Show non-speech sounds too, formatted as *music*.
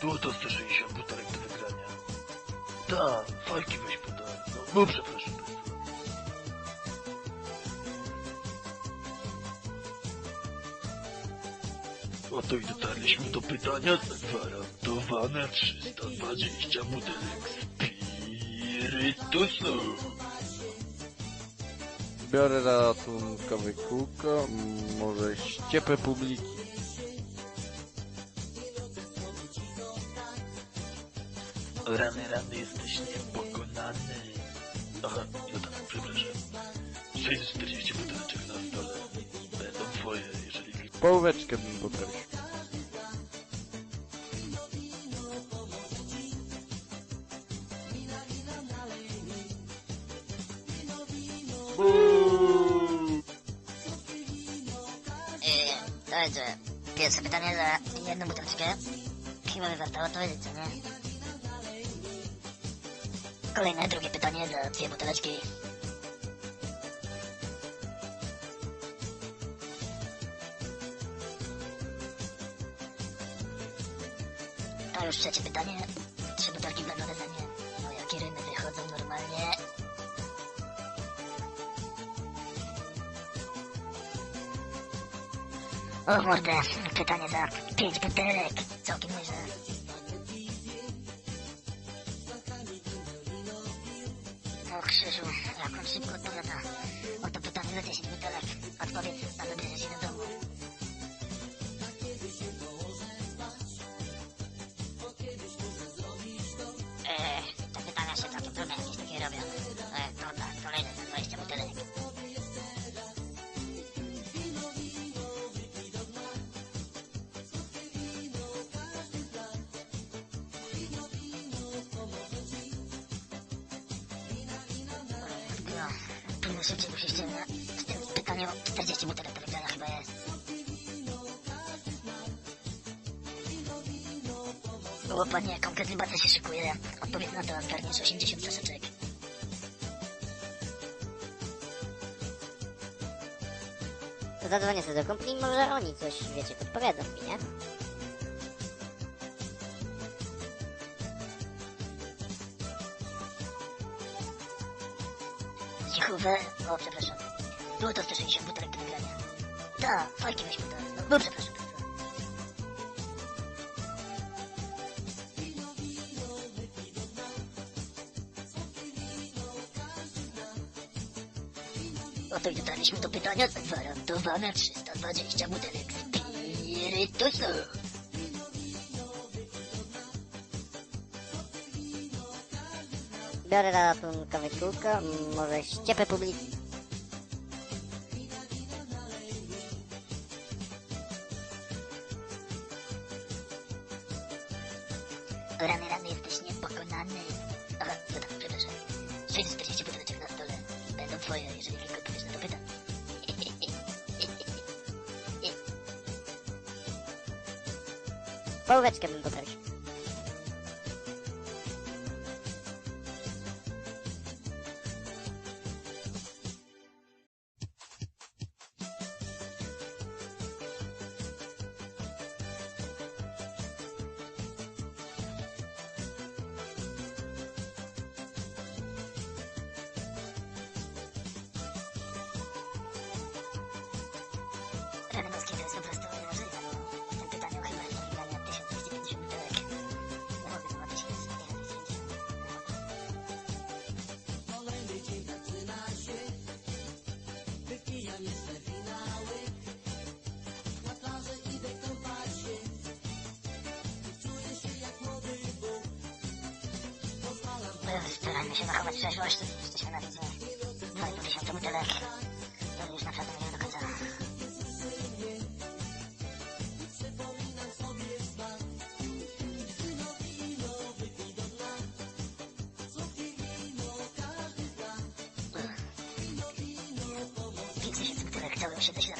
Było to 160 butelek do wygrania. Tak, fajki weź podaj. No, no przepraszam. Oto i dotarliśmy do pytania zagwarantowane 320 butelek spirytusu. Biorę ratunkowe kółko, może ściepę publiki. Rany, rany, jesteś niepokonany. Aha, no tak, przepraszam. 640 buteleczek na stole. Będą twoje, jeżeli... Połóweczkę bym poprosił. Yy, słuchajcie, pierwsze pytanie za jedną buteleczkę. Chyba by warto odpowiedzieć, co nie? Kolejne, drugie pytanie za dwie buteleczki. A już trzecie pytanie. Trzy butelki ode mnie. No jakie rymy wychodzą normalnie? O mordę, pytanie za pięć butelek. Całkiem nieźle. Krzyżu, jak on szybko odpowiada. Oto pytanie za 10 butelek. Odpowiedz, a dobierze się do domu. Pilno szybciej musicie na tym pytaniem o 40 butelek wygrania chyba jest. Było panie, konkretny bardzo się szykuje. Odpowiedz na to, zgarniesz 80 czaszeczek. To zadzwonię sobie do kumpli i może oni coś, wiecie, podpowiedzą mi, nie? Cichówę, o przepraszam. Było to 160 butelek do wygrania. Tak, fajki weź podaj. No, no przepraszam. Oto i dotarliśmy do pytania zagwarantowane 320 butelek spirytusu. Biorę ratunkowe kółko, może ściepę publiki. Rany, rany, jesteś niepokonany. Aha, no tak, przepraszam. 640 buteleczek na stole. Będą twoje, jeżeli tylko odpowiesz na to pytanie. *laughs* Połóweczkę bym poprosił. Starajmy się zachować trzeźwość, jesteśmy na widzę 2,5 tysiąca butelek. To już naprawdę nie do końca. Pięć tysięcy butelek, cały osiedle się